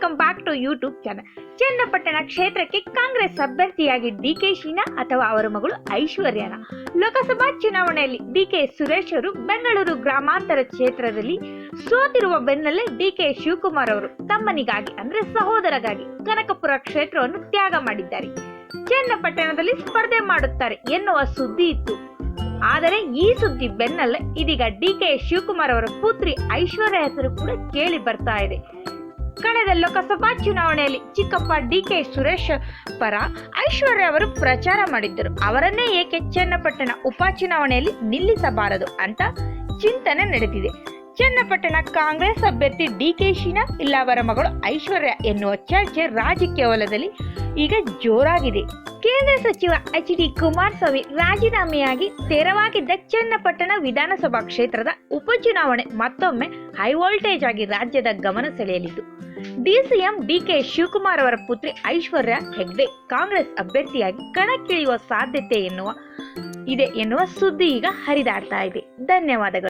Welcome back to YouTube channel Channapatna ಕ್ಷೇತ್ರಕ್ಕೆ ಕಾಂಗ್ರೆಸ್ ಅಭ್ಯರ್ಥಿಯಾಗಿ D K Sheena ಅಥವಾ ಅವರ ಮಗಳು ಐಶ್ವರ್ಯನ? ಲೋಕಸಭಾ ಚುನಾವಣೆಯಲ್ಲಿ ಡಿ ಕೆ ಸುರೇಶ್ ಅವರು ಬೆಂಗಳೂರು ಗ್ರಾಮಾಂತರ ಕ್ಷೇತ್ರದಲ್ಲಿ ಸೋತಿರುವ ಬೆನ್ನಲ್ಲೇ ಡಿ ಕೆ ಶಿವಕುಮಾರ್ ಅವರು ತಮ್ಮನಿಗಾಗಿ ಅಂದ್ರೆ ಸಹೋದರಗಾಗಿ ಕನಕಪುರ ಕ್ಷೇತ್ರವನ್ನು ತ್ಯಾಗ ಮಾಡಿದ್ದಾರೆ. ಚನ್ನಪಟ್ಟಣದಲ್ಲಿ ಸ್ಪರ್ಧೆ ಮಾಡುತ್ತಾರೆ ಎನ್ನುವ ಸುದ್ದಿ ಇತ್ತು. ಆದರೆ ಈ ಸುದ್ದಿ ಬೆನ್ನಲ್ಲೇ ಇದೀಗ ಡಿ ಕೆ ಶಿವಕುಮಾರ್ ಅವರ ಪುತ್ರಿ ಐಶ್ವರ್ಯ ಹೆಸರು ಕೂಡ ಕೇಳಿ ಬರ್ತಾ ಇದೆ. ಕಳೆದ ಲೋಕಸಭಾ ಚುನಾವಣೆಯಲ್ಲಿ ಚಿಕ್ಕಪ್ಪ ಡಿ ಕೆ ಸುರೇಶ್ ಪರ ಐಶ್ವರ್ಯ ಅವರು ಪ್ರಚಾರ ಮಾಡಿದ್ದರು. ಅವರನ್ನೇ ಏಕೆ ಚನ್ನಪಟ್ಟಣ ಉಪಚುನಾವಣೆಯಲ್ಲಿ ನಿಲ್ಲಿಸಬಾರದು ಅಂತ ಚಿಂತನೆ ನಡೆದಿದೆ. ಚನ್ನಪಟ್ಟಣ ಕಾಂಗ್ರೆಸ್ ಅಭ್ಯರ್ಥಿ ಡಿ ಕೆ ಶೀನಾ ಇಲ್ಲ ಅವರ ಮಗಳು ಐಶ್ವರ್ಯ ಎನ್ನುವ ಚರ್ಚೆ ರಾಜಕೀಯ ವಲಯದಲ್ಲಿ ಈಗ ಜೋರಾಗಿದೆ. ಕೇಂದ್ರ ಸಚಿವ ಎಚ್ ಡಿ ಕುಮಾರಸ್ವಾಮಿ ರಾಜೀನಾಮೆಯಾಗಿ ತೆರವಾಗಿದ್ದ ಚನ್ನಪಟ್ಟಣ ವಿಧಾನಸಭಾ ಕ್ಷೇತ್ರದ ಉಪಚುನಾವಣೆ ಮತ್ತೊಮ್ಮೆ ಹೈ ವೋಲ್ಟೇಜ್ ಆಗಿ ರಾಜ್ಯದ ಗಮನ ಸೆಳೆಯಲಿದ್ದು. ಡಿಸಿಎಂ ಡಿಕೆ ಶಿವಕುಮಾರ್ ಅವರ ಪುತ್ರಿ ಐಶ್ವರ್ಯ ಹೆಗ್ಡೆ ಕಾಂಗ್ರೆಸ್ ಅಭ್ಯರ್ಥಿಯಾಗಿ ಕಣಕ್ಕಿಳಿಯುವ ಸಾಧ್ಯತೆ ಎನ್ನುವ ಇದೆ ಎನ್ನುವ ಸುದ್ದಿ ಈಗ ಹರಿದಾಡ್ತಾ ಇದೆ. ಧನ್ಯವಾದಗಳು.